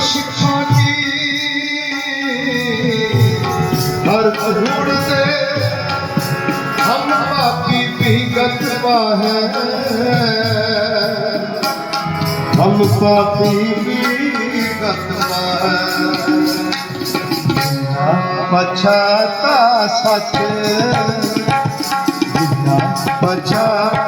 ਸਿੱਖਾਂ ਦੀ ਹਰ ਅਧੂੜ ਤੇ ਪਾਪੀ ਵਿਗਤ ਪਾਹੈ। ਹਮ ਪਾਪੀ ਵਿਗਤ ਪਾਹੈ। ਪਛਾਤਾ ਸੱਚ ਜਿਨਾ ਪਛਾਤਾ ਸੱਚ